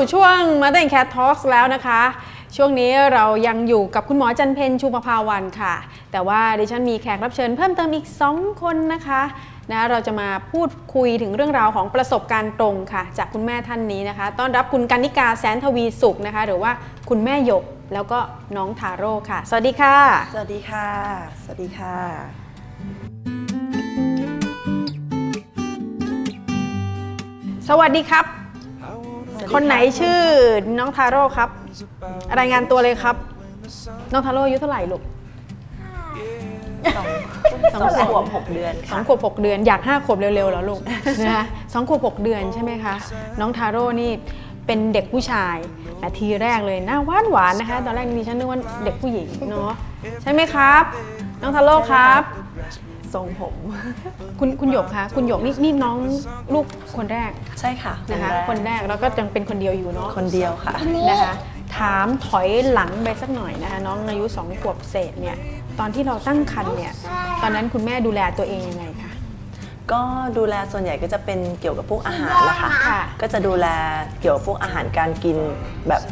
สู่ช่วง Mother and Cat Talks แล้วนะคะ ช่วงนี้เรายังอยู่กับคุณหมอจันเพนชูประภาวันค่ะ แต่ว่าดิฉันมีแขกรับเชิญเพิ่มเติมอีก 2 คนนะคะนะเราจะมาพูดคุยถึงเรื่องราวของประสบการณ์ตรงค่ะ จากคุณแม่ท่านนี้นะคะ ต้อนรับคุณกันนิกาแสนทวีสุขนะคะ หรือว่าคุณแม่หยกแล้วก็น้องทาโร่ค่ะ สวัสดีค่ะ สวัสดีค่ะ สวัสดีค่ะ สวัสดีครับ คนไหนชื่อน้องทาโร่ครับ รายงานตัวเลยครับ น้องทาโร่อายุเท่าไหร่ลูกสองขวบหกเดือนสอค่ะงขวบหกเดือนอยากห้าขวบเร็วๆแล้วลูก นะคะสองขวบหกเดือนใช่ไหมคะ น้องทาโร่นี่เป็นเด็กผู้ชายแต่ทีแรกเลยหน้าหวานหวานๆนะคะ ตอนแรกดิฉันนึกว่าเด็กผู้หญิงเนาะใช่ไหมครับ น้องทาโร่ครับ ทรงผม คุณคุณหยกคะคุณหยกนี่นี่น้องลูกคนแรกใช่ค่ะนะคะแรกคนแรกแล้วก็ยังเป็นคนเดียวอยู่เนาะคนเดียวค่ะนะคะ ถามถอยหลังไปสักหน่อยนะคะ น้องอายุสองขวบเศษเนี่ย ตอนที่เราตั้งครรภ์เนี่ย ตอนนั้นคุณแม่ดูแลตัวเองยังไงคะก็ดูแลส่วนใหญ่ก็จะเป็นเกี่ยวกับพวกอาหารละค่ะค่ะก็จะดูแลเกี่ยวกับพวกอาหารการกินแบบ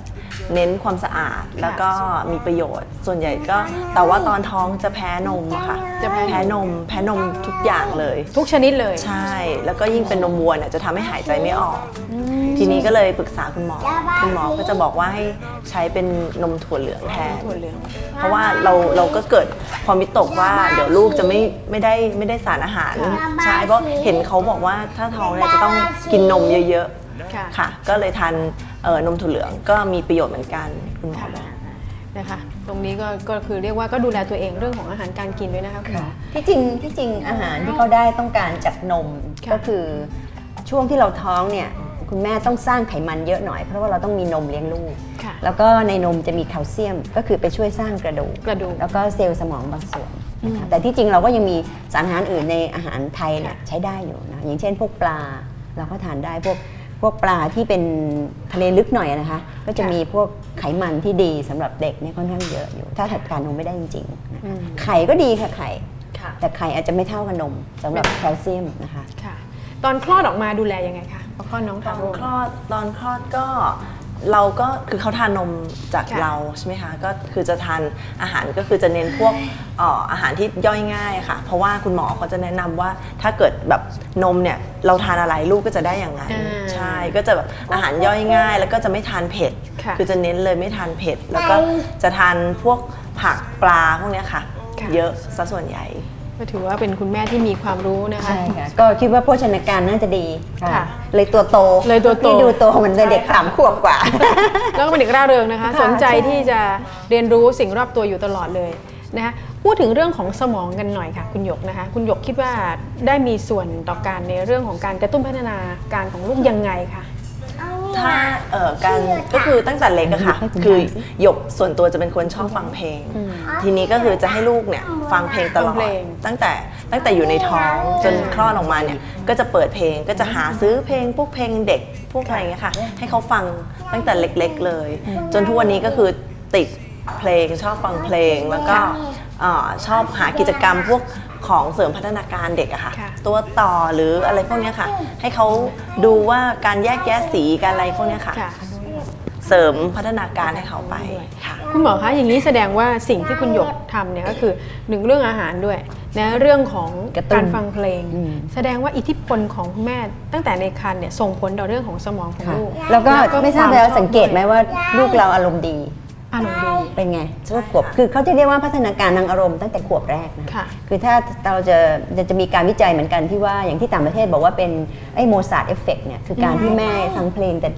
เน้นความสะอาดแล้วก็มีประโยชน์ ส่วนใหญ่ก็ แต่ว่าตอนท้องจะแพ้นมอะค่ะจะแพ้แพ้นม แพ้นมทุกอย่างเลย ทุกชนิดเลย ใช่ แล้วก็ยิ่งเป็นนมวัวเนี่ยจะทำให้หายใจไม่ออก ทีนี้ก็เลยปรึกษาคุณหมอ คุณหมอก็จะบอกว่าให้ใช้เป็นนมถั่วเหลืองแทน ถั่วเหลือง เพราะว่าเราเราก็เกิดความวิตกว่าเดี๋ยวลูกจะไม่ไม่ได้ไม่ได้สารอาหารใช่เพราะเห็นเขาบอกว่าถ้าท้องเนี่ยจะต้องกินนมเยอะ ค่ะๆค่ะ ก็เลยทานเอ่อนมถั่วเหลืองก็มีประโยชน์เหมือนกันคุณหมอค่ะบอกนะคะตรงนี้ก็ก็คือเรียกว่าก็ดูแลตัวเองเรื่องของอาหารการกินด้วยนะคะคุณหมอที่จริงที่จริงอาหารที่เขาได้ต้องการจากนมค่ะก็คือช่วงที่เราท้องเนี่ยคุณแม่ต้องสร้างไขมันเยอะหน่อย เพราะว่าเราต้องมีนมเลี้ยงลูกค่ะแล้วก็ในนมจะมีแคลเซียมก็คือไปช่วยสร้างกระดูกกระดูกแล้วก็เซลล์สมองบางส่วนอืมนะคะแต่ที่จริงเราก็ยังมีสารอาหารอื่นในอาหารไทยเนี่ยใช้ได้อยู่นะอย่างเช่นพวกปลาเราก็ทานได้พวก พวกปลาที่เป็นทะเลลึกหน่อยนะคะ ก็จะมีพวกไขมันที่ดีสำหรับเด็กเนี่ยค่อนข้างเยอะอยู่ ถ้าถัดการนมไม่ได้จริงๆนะอืมไข่ก็ดีค่ะไข่ค่ะแต่ไข่อาจจะไม่เท่ากับนมสำหรับแคลเซียมนะคะค่ะตอนคลอดออกมาดูแลยังไงคะพอคลอดน้องตทาอนโร่คลอดตอนคลอดก็ เราก็คือเขาทานนมจากค่ะเราใช่ไหมคะก็คือจะทานอาหารก็คือจะเน้นพวกเอ่ออาหารที่ย่อยง่ายค่ะ เพราะว่าคุณหมอเขาจะแนะนำว่าถ้าเกิดแบบนมเนี่ยเราทานอะไรลูกก็จะได้อย่างนั้นอ่าใช่ก็จะแบบอาหารย่อยง่าย แล้วก็จะไม่ทานเผ็ดค่ะอจะเน้นเลยไม่ทานเผ็ด แล้วก็จะทานพวกผักปลาพวกเนี้ยค่ะ ค่ะ เยอะซะส่วนใหญ่ ก็ถือว่าเป็นคุณแม่ที่มีความรู้นะคะ ใช่ค่ะก็คิดว่าโภชนาการน่าจะดีค่ะเลยตัวโตเลยตัวโต ที่ดูโตเหมือนเด็กสามขวบกว่า แล้วก็เป็นเด็กร่าเริงนะคะค่ะสนใจใช่ที่จะเรียนรู้สิ่งรอบตัวอยู่ตลอดเลยนะคะพูดถึงเรื่องของสมองกันหน่อยค่ะ คุณหยกนะคะ คุณหยกคิดว่าได้มีส่วนต่อการในเรื่องของการกระตุ้นพัฒนาการของลูกยังไงคะ ถ้าเอ่อการก็คือตั้งแต่เล็กอะค่ะให้คุณคือทานสิหยกส่วนตัวจะเป็นคนชอบฟังเพลง ทีนี้ก็คือจะให้ลูกเนี่ยฟังเพลงตลอฟัดงเพลงตั้งแต่ตั้งแต่อยู่ในท้องจนคลอดออกมาเนี่ยก็จะเปิดเพลงก็จะหาซื้อเพลงพวกเพลงเด็กพวกอะไรอย่างเงี้ยค่ะ ให้เขาฟังตั้งแต่เล็กๆเลย จนทุกวันนี้ก็คือติดเพลงชอบฟังเพลงแล้วก็เอ่อชอบหากิจกรรมพวก ของเสริมพัฒนาการเด็กอะค่ะ ค่ะ ตัวต่อหรืออะไรพวกเนี้ยค่ะ ให้เขาดูว่าการแยกแยะสีการอะไรพวกเนี้ยค่ะ ค่ะ เสริมพัฒนาการให้เขาไปค่ะ คุณหมอคะอย่างนี้แสดงว่าสิ่งที่คุณหยกทำเนี่ยก็คือหนึ่งเรื่องอาหารด้วยนะเรื่องของกระตุ้นการฟังเพลง อืม แสดงว่าอิทธิพลของคุณแม่ตั้งแต่ในครรภ์เนี่ยส่งผลต่อเรื่องของสมองของค่ะลูกแล้วก็ไม่ทราบควแล้วชอบสังเกตไหมว่าลูกเราอารมณ์ดี อารมณ์ดีเป็นไงช่วงขวบ คือเขาจะเรียกว่าพัฒนาการทางอารมณ์ตั้งแต่ขวบแรกนะค่ะ คือถ้าเราจะจะจะมีการวิจัยเหมือนกันที่ว่าอย่างที่ต่างประเทศบอกว่าเป็นไอ้โมซาร์ทเอฟเฟกเนี่ยคือการที่แม่ฟังเพลงแต่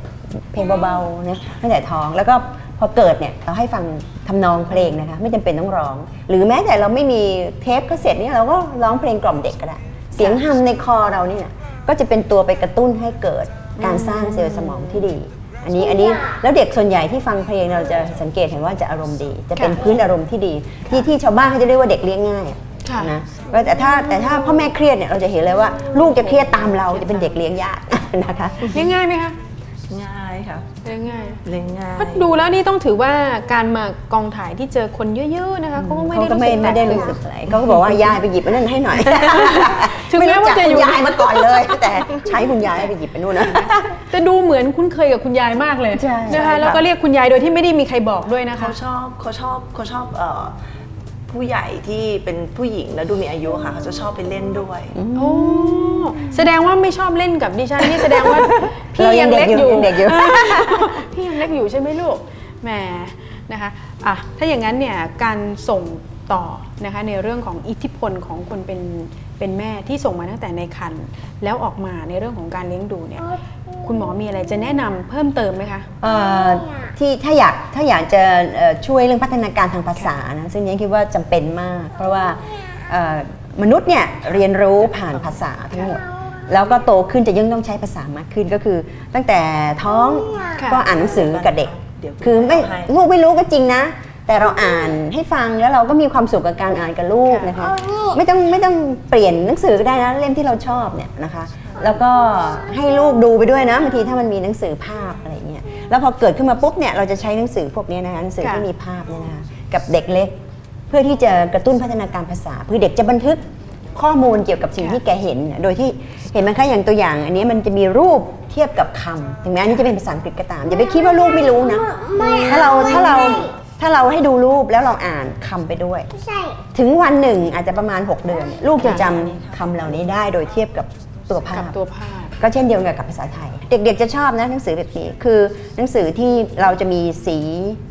เพลงเบาๆนะตั้งแต่ท้องแล้วก็พอเกิดเนี่ยเราให้ฟังทำนองเพลงนะคะไม่จำเป็นต้องร้อง หรือแม้แต่เราไม่มีเทปก็เสร็จเนี่ยเราก็ร้องเพลงกล่อมเด็กก็ได้ เสียงฮัมในคอเราเนี่ยก็จะเป็นตัวไปกระตุ้นให้เกิดการสร้างเซลล์สมองที่ดี อันนี้อันนี้แล้วเด็กส่วนใหญ่ที่ฟังเพลงเราจะสังเกตเห็นว่าจะอารมณ์ดี จะเป็นค่ะพื้นอารมณ์ที่ดี ที่ที่ชาวบ้านเขาจะเรียกว่าเด็กเลี้ยงง่ายอะค่ะนะแล้วแต่ถ้าแต่ถ้าพ่อแม่เครียดเนี่ยเราจะเห็นเลยว่า ลูกจะเครียดตามเราจะเป็นเด็กเลี้ยงยากนะคะเลี้ยงง่ายไหมคะง่ายค่ะ เลี้ยงง่ายเลี้ยงง่ายก็ดูแล้วนี่ต้องถือว่าการมากองถ่ายที่เจอคนเยอะๆนะคะเขาก็ไม่เขาได้ก็รู้ไม่สึกแตไม่กได้ตื่รู้นสึกอะไรเขาก็บอกว่ายายไปหยิบอันนั้นให้หน่อย ถึงแม้ไม่รู้ว่าจักจะคุอยู่ณยายมาก่อนเลย แต่ใช้คุณยายให้ไปหยิบไปนู่นนะ แต่ดูเหมือนคุ้นเคยกับคุณยายมากเลยใช่นะใช่คะค่ะแล้วก็เรียกคุณยายโดยที่ไม่ได้มีใครบอกด้วยนะคะ เขาชอบเขาชอบเขาชอบเอ่อ ผู้ใหญ่ที่เป็นผู้หญิงแล้วดูมีอายุค่ะเขาจะชอบไปเล่นด้วย โอ้แสดงว่าไม่ชอบเล่นกับดิฉันนี่แสดงว่า พี่เรายัยังงเล็กเด็กออยู่ยู่ยังเด็กอยู่ พี่ยังเล็กอยู่ใช่ไหมลูกแหมนะคะอะถ้าอย่างนั้นเนี่ยการส่งต่อนะคะในเรื่องของอิทธิพลของคนเป็นเป็นแม่ที่ส่งมาตั้งแต่ในครรภ์แล้วออกมาในเรื่องของการเลี้ยงดูเนี่ย คุณหมอมีอะไรจะแนะนำเพิ่มเติมไหมคะ เอ่อที่ถ้าอยากถ้าอยากจะเอ่อช่วยเรื่องพัฒนาการทางภาษานะซึ่งยังคิดว่าจำเป็นมาก เพราะว่าเอ่อมนุษย์เนี่ยเรียนรู้ผ่านภาษาทั้งหมด แล้วก็โตขึ้นจะยิ่งต้องใช้ภาษามากขึ้นก็คือ ตั้งแต่ท้องค่ะ ก็อ่านหนังสือกับเด็กเดี๋ยวคือไม่ให้ลูกไม่รู้ก็จริงนะ แต่เราอ่านให้ฟังแล้วเราก็มีความสุขกับการอ่านกับลูกนะคะ ไม่ต้องไม่ต้องเปลี่ยนหนังสือก็ได้นะเล่มที่เราชอบเนี่ยนะคะ แล้วก็ให้ลูกดูไปด้วยนะบางทีถ้ามันมีหนังสือภาพอะไรเงี้ยแล้วพอเกิดขึ้นมาปุ๊บเนี่ยเราจะใช้หนังสือพวกเนี้ยนะคะหนังสือค่ะที่มีภาพเนี่ยนะคะกับเด็กเล็ก เพื่อที่จะกระตุ้นพัฒนาการภาษาเพื่อเด็กจะบันทึกข้อมูลเกี่ยวกับสิ่งที่แกเห็นเนี่ยโดยที่เห็นไหมคะอย่างตัวอย่าง อันนี้มันจะมีรูปเทียบกับคำถึงแม้อันนี้จะเป็นภาษาอังกฤษก็ตามอย่าไปคิดว่าลูกไม่รู้นะถ้าเราถ้าเราถ้าเราให้ดูรูปแล้วเราอ่านคำไปด้วยใช่ถึงวันหนึ่งอาจจะประมาณ 6 เดือน ลูกจะจำคำเหล่านี้ได้โดยเทียบกับ ตัวภากับพตัวภาพ ก็เช่นเดียวกันกับภาษาไทย เด็กๆจะชอบนะหนังสือแบบนี้คือหนังสือที่เราจะมีสี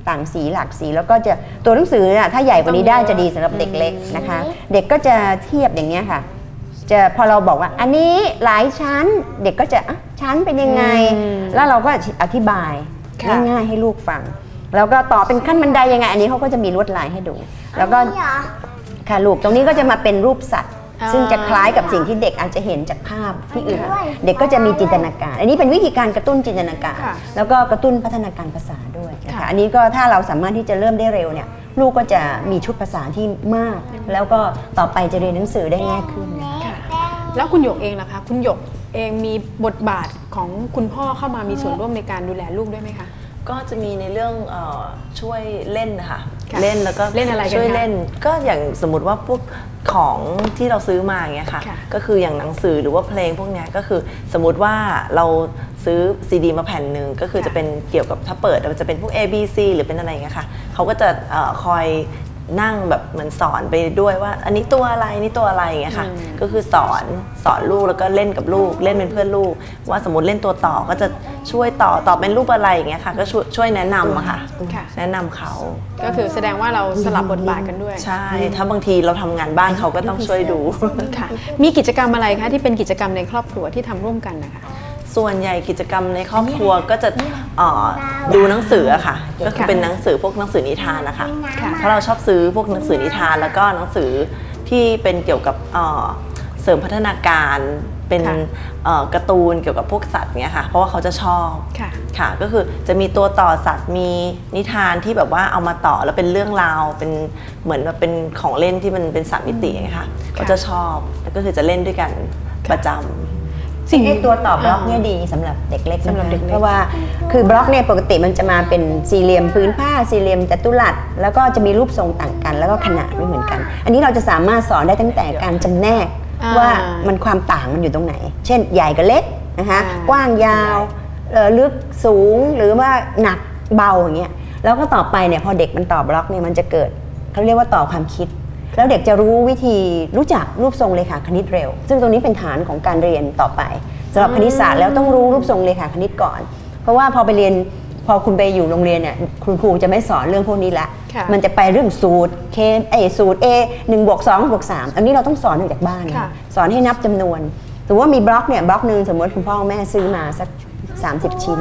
ต่างสีหลากสี แล้วก็จะตัวหนังสือน่ะถ้าใหญ่กว่านี้ได้จะดีสำหรับเด็กเล็กนะคะ เด็กก็จะเทียบอย่างเนี้ยค่ะ จะพอเราบอกว่าอันนี้หลายชั้นเด็กก็จะอะชั้นเป็นยังไง อืมแล้วเราก็อธิบายค่ะ ง่ายๆให้ลูกฟัง แล้วก็ต่อเป็นขั้นบันไดยังไง อันนี้เขาก็จะมีลวดลายให้ดู แล้วก็นี่เหรอค่ะลูกตรงนี้ก็จะมาเป็นรูปสัตว์อ่า ซึ่งจะคล้ายกับสิ่งที่เด็กอาจจะเห็นจากภาพที่อื่นด้วยเด็กก็จะมีจินตนาการ อันนี้เป็นวิธีการกระตุ้นจินตนาการค่ะแล้วก็กระตุ้นพัฒนาการภาษาด้วยนะค่ะคะอันนี้ก็ถ้าเราสามารถที่จะเริ่มได้เร็วเนี่ยลูกก็จะมีชุดภาษาที่มาก แล้วก็ต่อไปจะเรียนหนังสือได้ง่ายขึ้นค่ะแล้วคุณหยกเองล่ะคะคุณหยกเองมีบทบาทของคุณพ่อเข้ามามีส่วนร่วมในการดูแลลูกด้วยไหมคะก็จะมีในเรื่องเออช่วยเล่นนะคะค่ะ เล่นแล้วก็เล่นอะไรกันคะช่วยเล่น ก็อย่างสมมติว่าพวกของที่เราซื้อมาอย่างเงี้ยค่ะค่ะ ก็คืออย่างหนังสือหรือว่าเพลงพวกเนี้ยก็คือสมมติว่าเราซื้อซีดีมาแผ่นหนึ่งก็คือจะเป็นเกี่ยวกับถ้าเปิดมันจะเป็นพวก A B C หรือเป็นอะไรอย่างเงี้ยค่ะเขาก็จะเออคอย นั่งแบบเหมือนสอนไปด้วยว่า อันนี้ตัวอะไรนี่ตัวอะไรอย่างเงี้ยค่ะอืมก็คือสอนสอนลูกแล้วก็เล่นกับลูกเล่นเป็นเพื่อนลูก ว่าสมมติเล่นตัวต่อก็จะช่วยต่อต่อเป็นรูปอะไรอย่างเงี้ยค่ะ ก็ช่วยช่วยแนะนำอะค่ะ ค่ะ แนะนำเขาก็คือแสดงว่าเราสลับบทบาทกันด้วยใช่ ถ้าบางทีเราทำงานบ้านเขาก็ต้องช่วยดู ค่ะ มีกิจกรรมอะไรคะที่เป็นกิจกรรมในครอบครัวที่ทำร่วมกันนะคะ ส่วนใหญ่กิจกรรมในครอบครัวก็จะเอ่อดูหนังสืออะค่ะ ก็คือเป็นหนังสือพวกหนังสือนิทานนะคะค่ะเพราะเราชอบซื้อพวกหนังสือนิทานแล้วก็หนังสือที่เป็นเกี่ยวกับเอ่อเสริมพัฒนาการเป็นค่ะเอ่อการ์ตูนเกี่ยวกับพวกสัตว์เนี้ยค่ะ เพราะว่าเขาจะชอบค่ะ ค่ะก็คือจะมีตัวต่อสัตว์มีนิทานที่แบบว่าเอามาต่อแล้วเป็นเรื่องราวเป็นเหมือนแบบเป็นของเล่นที่มันเป็นสามมิติอย่างเงี้ยค่ะก็จะชอบแล้วก็คือจะเล่นด้วยกันประจำ สิ่งที่ตัวตอบบล็อกเนี่ยดีสำหรับเด็กเล็กนะคะสำหรับเด็กเล็กเพราะว่าคือบล็อกเนี่ยปกติมันจะมาเป็นสี่เหลี่ยมพื้นผ้าสี่เหลี่ยมจัตุรัสแล้วก็จะมีรูปทรงต่างกัน แล้วก็ขนาดไม่เหมือนกัน อันนี้เราจะสามารถสอนได้ตั้งแต่การจำแนกอ่าว่ามันความต่างมันอยู่ตรงไหน เช่น ใหญ่กับเล็กนะคะอ่ากว้างยาวเอ่อลึกสูงหรือว่าหนักเบาอย่างเงี้ยแล้วก็ต่อไปเนี่ยพอเด็กมันต่อบล็อกเนี่ยมันจะเกิดเขาเรียกว่าต่อความคิด แล้วเด็กจะรู้วิธีรู้จักรูปทรงเลขาคณิตเร็ว ซึ่งตรงนี้เป็นฐานของการเรียนต่อไปสำหรับคณิตศาสตร์แล้วต้องรู้รูปทรงเลขาคณิตก่อน เพราะว่าพอไปเรียนพอคุณไปอยู่โรงเรียนเนี่ยคุณครูจะไม่สอนเรื่องพวกนี้ละค่ะมันจะไปเรื่องสูตรเคเอยสูตร A 1บวก2บวก3อันนี้เราต้องสอนตั้งจากบ้านนะค่ะสอนให้นับจำนวนสมมติว่ามีบล็อกเนี่ยบล็อกหนึ่งสมมติคุณพ่อแม่ซื้อมาสัก 30 ชิ้น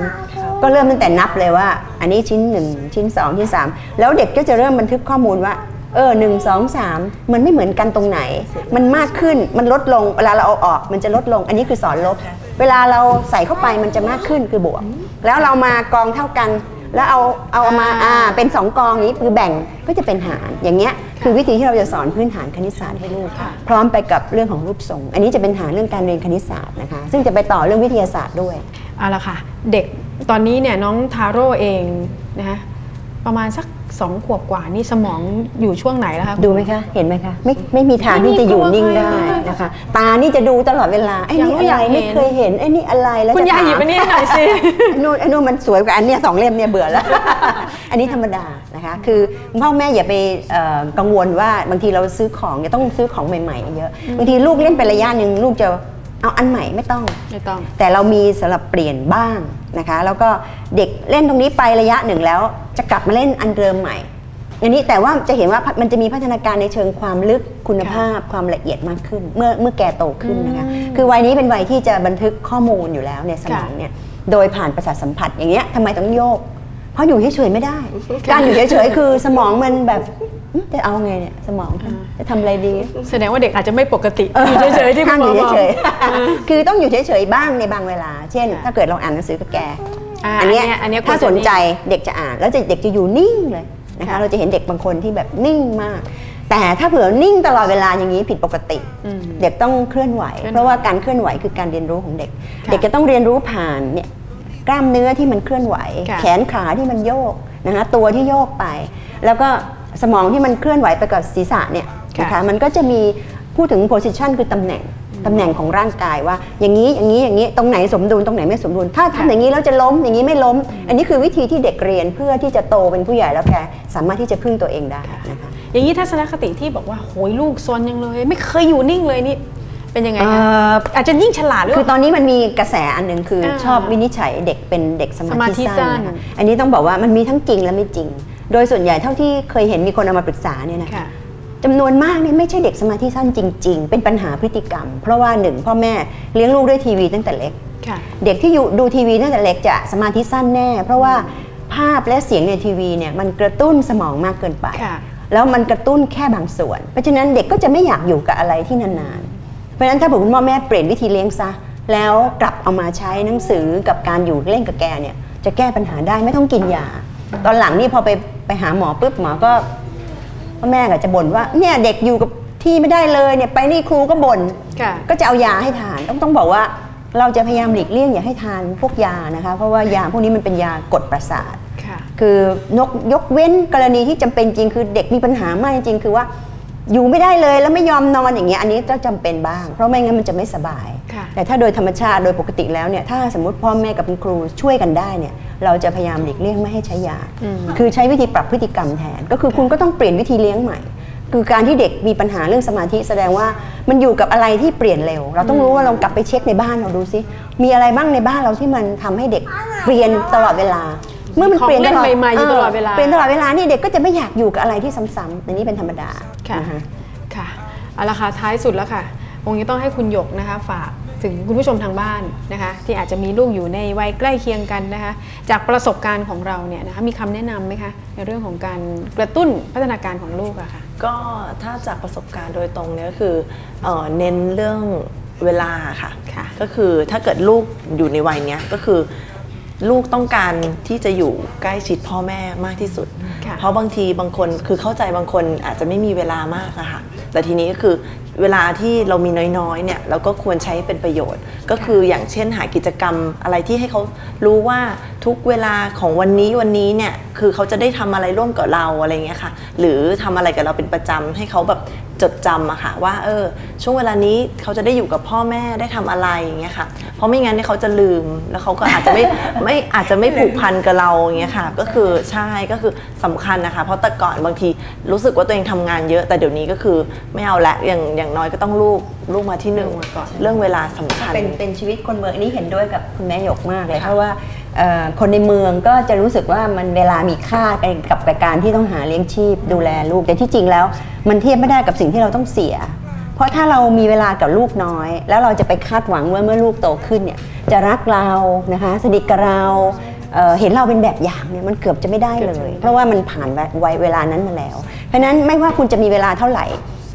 ก็เริ่มตั้งแต่นับเลยว่า อันนี้ชิ้น 1 ชิ้น 2 ชิ้น 3 แล้วเด็กก็จะเริ่มบันทึกข้อมูลว่า เออหนึ่งสองสามมันไม่เหมือนกันตรงไหน มันมากขึ้นมันลดลงเวลาเราเอาออกมันจะลดลง อันนี้คือสอนลบ เวลาเราใส่เข้าไปมันจะมากขึ้นคือบวก แล้วเรามากองเท่ากัน แล้วเอาเอามาอ่าเป็นสองกองนี้คือแบ่งก็จะเป็นหารอย่างเงี้ยคือวิธีที่เราจะสอนพื้นฐานคณิตศาสตร์ให้ลูกค่ะพร้อมไปกับเรื่องของรูปทรง อันนี้จะเป็นฐานเรื่องการเรียนคณิตศาสตร์นะคะซึ่งจะไปต่อเรื่องวิทยาศาสตร์ด้วยเอาละค่ะ เด็กตอนนี้เนี่ยน้องทาโร่เองนะคะประมาณสัก สองขวบกว่านี่สมองอยู่ช่วงไหนแล้วคะดูไหมคะเห็นไหมคะไม่ไม่มีทางที่จะอยู่นิ่งได้นะคะ ตานี่จะดูตลอดเวลาไอ้นี่อยากอะไรรู้อยากเห็นไม่เคยเห็นไอ้นี่อะไรแล้วคุณจะยายถามหยิบไปนี่หน่อยสิอันนู้นอันนู้นมันสวยกว่าอันเนี้ยสองเล่มเนี่ยเบื่อแล้ว อันนี้ธรรมดานะคะ คือพ่อแม่อย่าไปเอ่อกังวลว่าบางทีเราซื้อของเนี่ยต้องซื้อของใหม่ๆเยอะบางทีลูกเล่นไประยะหนึ่งลูกจะเอาอันใหม่ไม่ต้องไม่ต้อง แต่เรามีสำหรับเปลี่ยนบ้าง นะคะแล้วก็เด็กเล่นตรงนี้ไประยะหนึ่งแล้ว จะกลับมาเล่นอันเดิมใหม่อันนี้แต่ว่าจะเห็นว่ามันจะมีพัฒนาการในเชิงความลึกคุณภาพความละเอียดมากขึ้น เมื่อเมื่อแกโตขึ้นนะคะคือวัยนี้เป็นวัยที่จะบันทึกข้อมูลอยู่แล้วในสมองเนี่ยโดยผ่านประสาทสัมผัสอย่างเงี้ยทำไมต้องโยก เพราะอยู่เฉยๆไม่ได้ การอยู่เฉยๆคือสมองมันแบบอืม จะเอาไงเนี่ยสมองจะทำอะไรดี แสดงว่าเด็กอาจจะไม่ปกติอยู่เฉยๆที่คุณห้ามหมออยู่บอกเฉยๆคือต้องอยู่เฉยๆบ้างในบางเวลา เช่น ถ้าเกิดเราอ่านหนังสือกับแกอ่าอันเนี้ยอันเนี้ยอันเนี้ยควรถ้าจะสนใจเด็กจะอ่าน แล้วจะเด็กจะอยู่นิ่งเลยนะคะค่ะเราจะเห็นเด็กบางคนที่แบบนิ่งมาก แต่ถ้าเผื่อนิ่งตลอดเวลาอย่างนี้ผิดปกติอืมเด็กต้องเคลื่อนไหวเคลื่อนไหว เพราะว่าการเคลื่อนไหวคือการเรียนรู้ของเด็กค่ะเด็กจะต้องเรียนรู้ผ่านเนี่ยกล้ามเนื้อที่มันเคลื่อนไหวค่ะแขนขาที่มันโยกนะคะตัวที่โยกไป แล้วก็ สมองที่มันเคลื่อนไหวไปกับศีรษะเนี่ยนะคะค่ะมันก็จะมีพูดถึง position คือตำแหน่งตำแหน่งของร่างกายว่า อย่างนี้อย่างนี้อย่างนี้ตรงไหนสมดุลตรงไหนไม่สมดุล ถ้าทำอย่างนี้แล้วจะล้มอย่างนี้ไม่ล้ม อันนี้คือวิธีที่เด็กเรียนเพื่อที่จะโตเป็นผู้ใหญ่แล้วแกสามารถที่จะพึ่งตัวเองได้นะคะอย่างนี้ทัศนคติที่บอกว่าโหยลูกซนยังเลย ไม่เคยอยู่นิ่งเลยนี่เป็นยังไงคะเอ่ออาจจะยิ่งฉลาดหรือคือเปตล่าอนนี้มันมีกระแสอันหนึ่งคืออาชอบวินิจฉัยเด็กเป็นเด็กสสมามาธิธิสั้สั้นนนะคะอันนี้ต้องบอกว่ามันมีทั้งจริงและไม่จริง โดยส่วนใหญ่เท่าที่เคยเห็นมีคนเอามาปรึกษาเนี่ยนะค่ะจำนวนมากเนี่ยไม่ใช่เด็กสมาธิสั้นจริง ๆ เป็นปัญหาพฤติกรรม เพราะว่าหนึ่งพ่อแม่เลี้ยงลูกด้วยทีวีตั้งแต่เล็กค่ะเด็กที่อยู่ดูทีวีตั้งแต่เล็กจะสมาธิสั้นแน่ เพราะว่าภาพและเสียงในทีวีเนี่ยมันกระตุ้นสมองมากเกินไปค่ะแล้วมันกระตุ้นแค่บางส่วน เพราะฉะนั้นเด็กก็จะไม่อยากอยู่กับอะไรที่นานๆ เพราะฉะนั้นถ้าผมคุณพ่อแม่เปลี่ยนวิธีเลี้ยงซะ แล้วกลับเอามาใช้หนังสือกับการอยู่เล่นกับแกเนี่ยจะแก้ปัญหาได้ไม่ต้องกินยา ตอนหลังนี่พอไป ไปหาหมอปุ๊บหมอก็พ่อแม่ก็จะบ่นว่าเนี่ยเด็กอยู่กับที่ไม่ได้เลยเนี่ยไปนี่ครูก็บ่นค่ะ ก็จะเอายาให้ทานต้องต้องบอกว่า เราจะพยายามหลีกเลี่ยงอย่าให้ทานพวกยานะคะ เพราะว่ายาพวกนี้มันเป็นยากดประสาท ค่ะ คือนกยกเว้นกรณีที่จำเป็นจริงคือเด็กมีปัญหามากจริงๆคือว่า อยู่ไม่ได้เลยแล้วไม่ยอมนอนอย่างเงี้ยอันนี้ก็จำเป็นบ้าง เพราะไม่งั้นมันจะไม่สบาย ค่ะ แต่ถ้าโดยธรรมชาติโดยปกติแล้วเนี่ยถ้าสมมติพ่อแม่กับคุณครูช่วยกันได้เนี่ย เราจะพยายามหลีกเลี่ยงไม่ให้ใช้ยาอืมคือใช้วิธีปรับพฤติกรรมแทน ก็คือคุณก็ต้องเปลี่ยนวิธีเลี้ยงใหม่ คือการที่เด็กมีปัญหาเรื่องสมาธิแสดงว่ามันอยู่กับอะไรที่เปลี่ยนเร็ว เราต้องรู้ว่าลองกลับไปเช็คในบ้านเราดูซิ มีอะไรบ้างในบ้านเราที่มันทำให้เด็กเปลี่ยนตลอดเวลา เมื่อมันเปลี่ยนตลอดของเล่นใหม่ๆอยู่ตลอดเวลา เปลี่ยนตลอดเวลานี่เด็กก็จะไม่อยากอยู่กับอะไรที่ซ้ำๆอันนี้เป็นธรรมดา ค่ะนค่ะ เอาละค่ะท้ายสุดแล้วค่ะคงจะต้องให้คุณหยกนะคะฝาก ถึงคุณผู้ชมทางบ้านนะคะที่อาจจะมีลูกอยู่ในวัยใกล้เคียงกันนะคะจากประสบการณ์ของเราเนี่ยนะคะมีคำแนะนำไหมคะในเรื่องของการกระตุ้นพัฒนาการของลูกอะค่ะก็ถ้าจากประสบการณ์โดยตรงเนี่ยก็คือเออเน้นเรื่องเวลาค่ะค่ะก็คือถ้าเกิดลูกอยู่ในวัยเนี้ยก็คือลูกต้องการที่จะอยู่ใกล้ชิดพ่อแม่มากที่สุดค่ะเพราะบางทีบางคนคือเข้าใจบางคนอาจจะไม่มีเวลามากอะค่ะ แต่ทีนี้ก็คือเวลาที่เรามีน้อยๆเนี่ยเราก็ควรใช้เป็นประโยชน์ ก็คืออย่างเช่นหากิจกรรมอะไรที่ให้เขารู้ว่าทุกเวลาของวันนี้วันนี้เนี่ยคือเขาจะได้ทำอะไรร่วมกับเราอะไรเงี้ยค่ะ หรือทำอะไรกับเราเป็นประจำให้เขาแบบ จดจำอะค่ะว่าเออช่วงเวลานี้เขาจะได้อยู่กับพ่อแม่ได้ทำอะไรอย่างเงี้ยค่ะ เพราะไม่งั้นเนี่ยเขาจะลืมแล้วเขาก็อาจจะไม่ ไม่อาจจะไม่ผูกพันกับเราอย่างเงี้ยค่ะ ก็คือใช่ก็คือสำคัญนะคะ เพราะแต่ก่อนบางทีรู้สึกว่าตัวเองทำงานเยอะ แต่เดี๋ยวนี้ก็คือไม่เอาละอย่างอย่างน้อยก็ต้องลูกลูกมาที่หนึ่งลูกมาก่อน เรื่องเวลาสำคัญ เป็นเป็นชีวิตคนเมืองอันนี้เห็นด้วยกับคุณแม่หยกมากเลยค่ะเพราะว่าเอ่อ คนในเมืองก็จะรู้สึกว่ามันเวลามีค่ากับกับการที่ต้องหาเลี้ยงชีพดูแลลูก แต่ที่จริงแล้วมันเทียบไม่ได้กับสิ่งที่เราต้องเสีย เพราะถ้าเรามีเวลากับลูกน้อย แล้วเราจะไปคาดหวังว่าเมื่อลูกโตขึ้นเนี่ยจะรักเรานะคะสนิทกับเราเอ่อเห็นเราเป็นแบบอย่างเนี่ยมันเกือบจะไม่ได้เลย เพราะว่ามันผ่านวัยเวลานั้นมาแล้ว เพราะฉะนั้นไม่ว่าคุณจะมีเวลาเท่าไหร่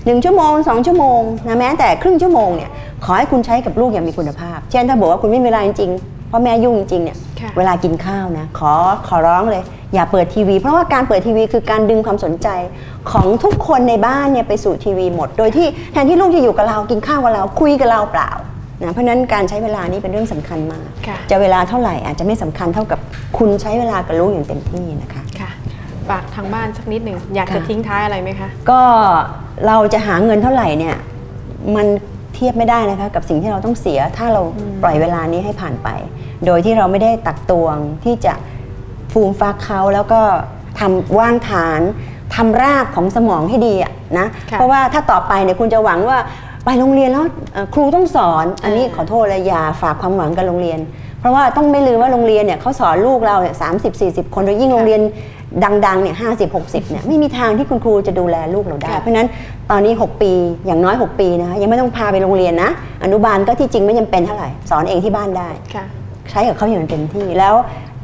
หนึ่งชั่วโมงสองชั่วโมงนะแม้แต่ครึ่งชั่วโมงเนี่ยขอให้คุณใช้กับลูกอย่างมีคุณภาพ เช่นถ้าบอกว่าคุณไม่มีเวลาจริงๆเพ่อแม่ยุ่งจริงๆเนี่ยค่ะ เวลากินข้าวนะ ขอขอร้องเลย อย่าเปิดทีวี เพราะว่าการเปิดทีวีคือการดึงความสนใจของทุกคนในบ้านเนี่ยไปสู่ทีวีหมด โดยที่แทนที่ลูกจะอยู่กับเรากินข้าวกับเราคุยกับเราเปล่านะเพราะฉะนั้นการใช้เวลานี่เป็นเรื่องสำคัญมากค่ะจะเวลาเท่าไหร่อาจจะไม่สำคัญเท่ากับคุณใช้เวลากับลูกอย่างเต็มที่นะคะค่ะฝากทางบ้านสักนิดหนึ่งอยากจะค่ะทิ้งท้ายอะไรไหมคะ ก็เราจะหาเงินเท่าไหร่เนี่ยมัน เทียบไม่ได้นะคะกับสิ่งที่เราต้องเสียถ้าเราปล่อยเวลานี้ให้ผ่านไป โดยที่เราไม่ได้ตักตวงที่จะฟูมฟักเขาแล้วก็ทำว่างฐานทำรากของสมองให้ดีอะนะค่ะเพราะว่าถ้าต่อไปเนี่ยคุณจะหวังว่าไปโรงเรียนแล้วเอ่อครูต้องสอน อันนี้อ่าขอโทษเลยอย่าฝากความหวังกับโรงเรียน เพราะว่าต้องไม่ลืมว่าโรงเรียนเนี่ยเขาสอนลูกเราเนี่ยสามสิบสี่สิบคนโดยยิ่งโรงเรียนดังๆเนี่ยห้าสิบหกสิบเนี่ยไม่มีทางที่คุณครูจะดูแลลูกเราได้ค่ะเพราะฉะนั้นตอนนี้ 6 ปีอย่างน้อย 6 ปีนะคะยังไม่ต้องพาไปโรงเรียนนะ อนุบาลก็ที่จริงไม่จำเป็นเท่าไหร่สอนเองที่บ้านได้ค่ะใช้กับเขาอย่างเต็มที่แล้ว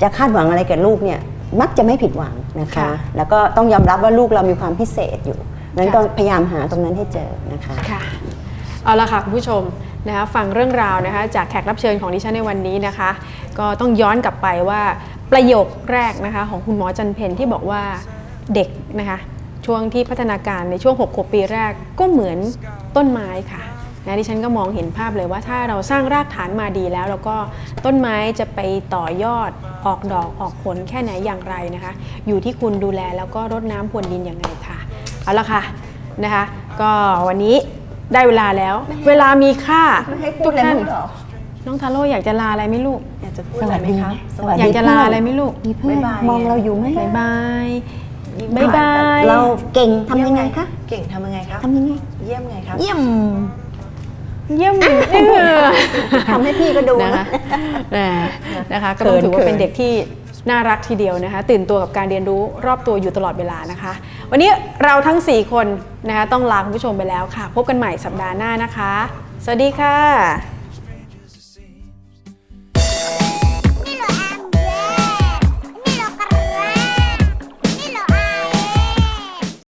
จะคาดหวังอะไรกับลูกเนี่ยมักจะไม่ผิดหวังนะคะค่ะแล้วก็ต้องยอมรับว่าลูกเรามีความพิเศษอยู่นั้นค่ะก็พยายามหาตรงนั้นให้เจอนะคะค่ะเอาละค่ะคุณผู้ชม นะคะฟังเรื่องราวนะคะจากแขกรับเชิญของดิฉันในวันนี้นะคะ ก็ต้องย้อนกลับไปว่าประโยคแรกนะคะของคุณหมอจันเพนที่บอกว่าเด็กนะคะช่วงที่พัฒนาการในช่วง6ขวบปีแรกก็เหมือนต้นไม้ค่ะนะดิฉันก็มองเห็นภาพเลยว่าถ้าเราสร้างรากฐานมาดีแล้ว แล้วก็ต้นไม้จะไปต่อยอดออกดอกออกผลแค่ไหนอย่างไรนะคะ อยู่ที่คุณดูแลแล้วก็รดน้ำพรวนดินอย่างไรค่ะ เอาละค่ะนะคะ ก็วันนี้ ได้เวลาแล้ว เวลามีค่าทุกท่านน้องทาโร่อยากจะลาอะไรไหมลูก อยากจะพูดสอะไรวัสไหมดีคะสวัสดีอยากจะลาอะไรไหมลูกมีเพื่อนบ๊ายบาย มองเราอยู่ไหมบายบายยิ้มบ๊ายบายเราเก่งทำยังไงคะ เก่งทำยังไงครับทำยังไง เยี่ยมไงครับเยี่ยม เยี่ยมเออทำให้พี่ก็ดูนะคะแหมนะคะก็เขิต้องนถือว่าเขินเป็นเด็กที่ น่ารักทีเดียวนะคะ ตื่นตัวกับการเรียนรู้รอบตัวอยู่ตลอดเวลานะคะ วันนี้เราทั้ง 4 คนนะคะต้องลาคุณผู้ชมไปแล้วค่ะ พบกันใหม่สัปดาห์หน้านะคะ สวัสดีค่ะ